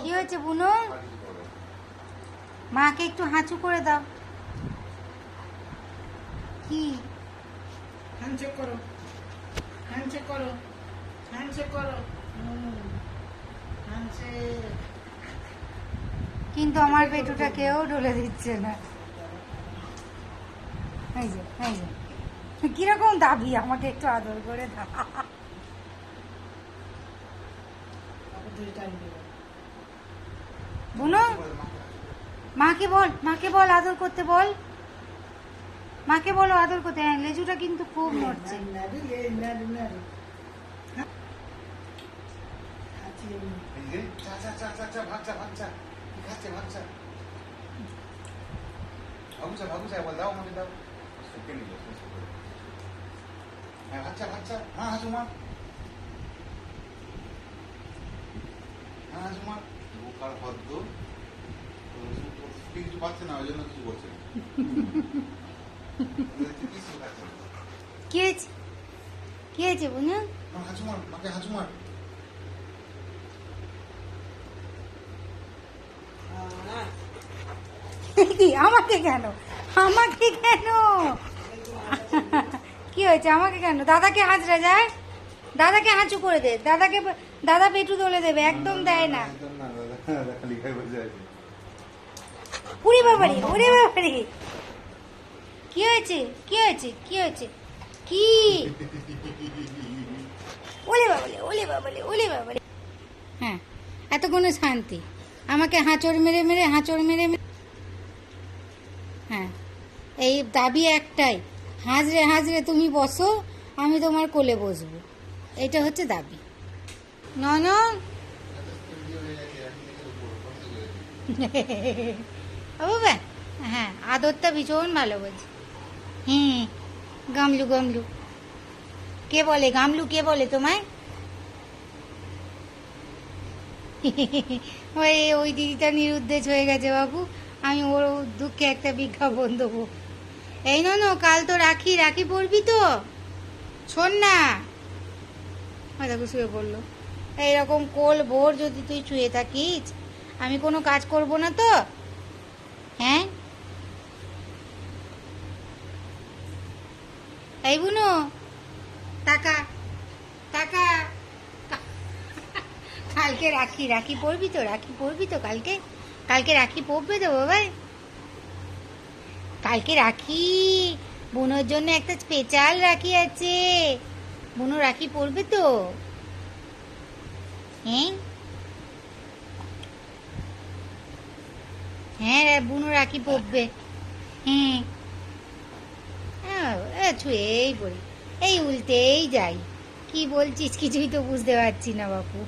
কি হয়েছে বুনো? মাকে একটু হাঁচু করে দাও। কি? হ্যান্ডশেক করো। হ্যান্ডশেক করো। হ্যান্ডশেক করো। কিন্তু আমার পেটুটা কেউ ডলে দিচ্ছে না। এই যে এই যে। কীরকম দাবি? আমাকে একটু আদর করে দাও তারপর দুই টাইম দেবো বুনো মাকে বল মাকে বল আদর করতে বল। মাকে বলো আদর করতে। হ্যাঁ লেজুটা কিন্তু খুব করে। হ্যাঁ, কিছু পাচ্ছে না, ওই জন্য কিছু বলছে। কি হয়েছে? কি হয়েছে বুনো? হ্যাঁ, মাকে কি আমাকে কেন? আমাকে কেন? কি হয়েছে? আমাকে কেন? দাদাকে হাঁচড়া যায়? দাদাকে হাঁচু করে দে। দাদাকে দাদা পেটু তোলে দেবে একদম দেয় না একদম না, দাদা, দাদা খালি খাই বসে আছে। উড়ে বাবারি উড়ে বাবারি। কি হয়েছে? কি হয়েছে? কি হয়েছে? কি? ওলে বাবালে ওলে বাবালে ওলে বাবালে হ্যাঁ এতক্ষণে শান্তি। আমাকে হাঁচড় মেরে মেরে হাঁচড় মেরে মেরে। হ্যাঁ এই দাবি একটাই হাজরে হাজরে তুমি বসো আমি তোমার কোলে বসবো। এটা হচ্ছে দাবি। নন বাবা হ্যাঁ আদরটা ভীষণ ভালো বলছে হ্যাঁ গামলু গামলু কে বলে গামলু কে বলে তোমায় ওই ওই দিদিটা নিরুদ্দেশ হয়ে গেছে বাবু আমি ওর দুঃখে একটা বিজ্ঞাপন দেবো এই ননো কাল তো রাখি রাখি পড়বি তো শোন না দেখো শুয়ে পড়ল এইরকম কোল ভোর যদি তুই শুয়ে থাকিস আমি কোনো কাজ করব না তো হ্যাঁ এই বুনো। টাকা। টাকা। কালকে রাখি রাখি পড়বি তো রাখি পড়বি তো কালকে। কালকে রাখি পড়বে তো বাবা কালকে রাখি। বুনোর জন্য একটা স্পেশাল রাখি আছে। বুনো রাখি পড়বে তো। হ্যাঁ? হ্যাঁ বুনো রাখি হ্যাঁ হ্যাঁ, এ, ছুঁয়েই পড়ি। এই উল্টেই যাই। কি বলছিস? কিছুই তো বুঝতে পারছি না বাপু।